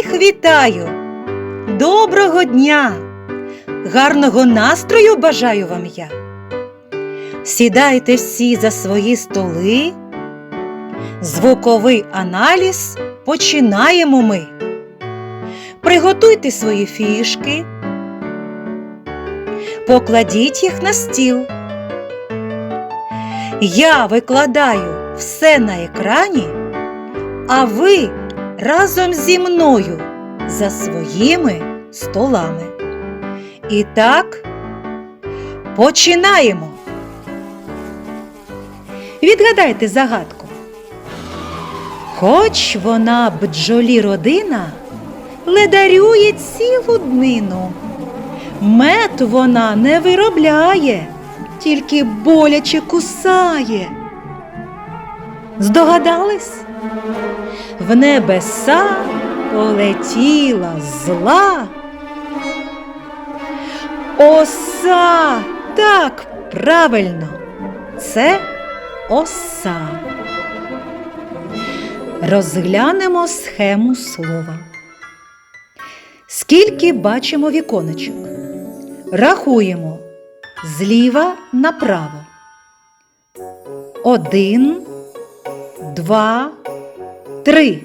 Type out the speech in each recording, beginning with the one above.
Всіх вітаю! Доброго дня! Гарного настрою бажаю вам я! Сідайте всі за свої столи. Звуковий аналіз починаємо ми. Приготуйте свої фішки. Покладіть їх на стіл. Я викладаю все на екрані, а ви разом зі мною за своїми столами. І так, починаємо. Відгадайте загадку. Хоч вона бджолі родина, ледарює цілу днину. Мед вона не виробляє, тільки боляче кусає. Здогадались? В небеса полетіла зла. Оса, так, правильно, це оса. Розглянемо схему слова. Скільки бачимо віконечок? Рахуємо зліва направо. Один, два, три.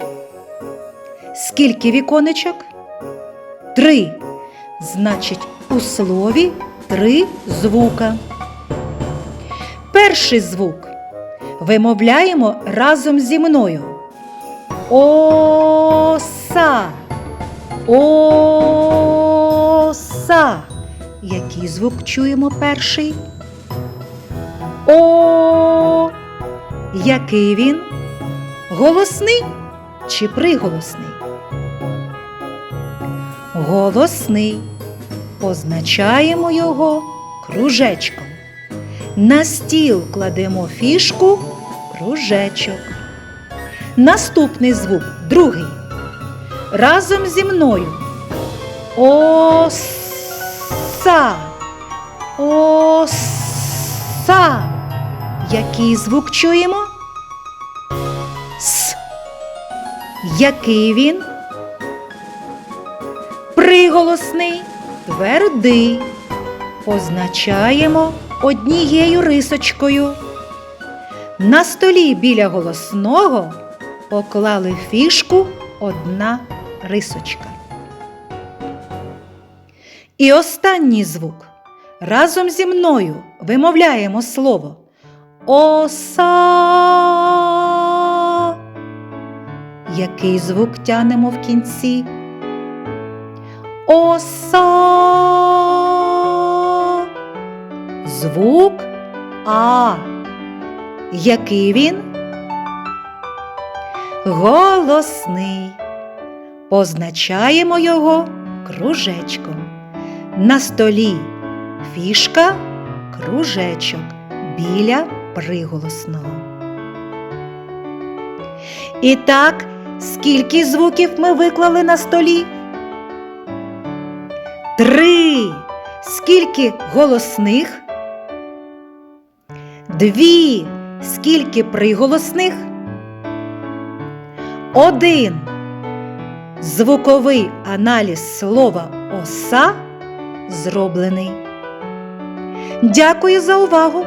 Скільки віконечок? Три. Значить, у слові три звука. Перший звук вимовляємо разом зі мною. Оса. Оса. Який звук чуємо перший? О. Який він? Голосний чи приголосний? Голосний. Позначаємо його кружечком. На стіл кладемо фішку кружечок. Наступний звук другий. Разом зі мною. Оса. Оса. Який звук чуємо? Який він? Приголосний, твердий. Позначаємо однією рисочкою. На столі біля голосного поклали фішку одна рисочка. І останній звук. Разом зі мною вимовляємо слово оса. Який звук тянемо в кінці? Оса. Звук А. Який він? Голосний. Позначаємо його кружечком. На столі фішка кружечок біля приголосного. І так, скільки звуків ми виклали на столі? Три. Скільки голосних? Дві. Скільки приголосних? Один. Звуковий аналіз слова оса зроблений. Дякую за увагу!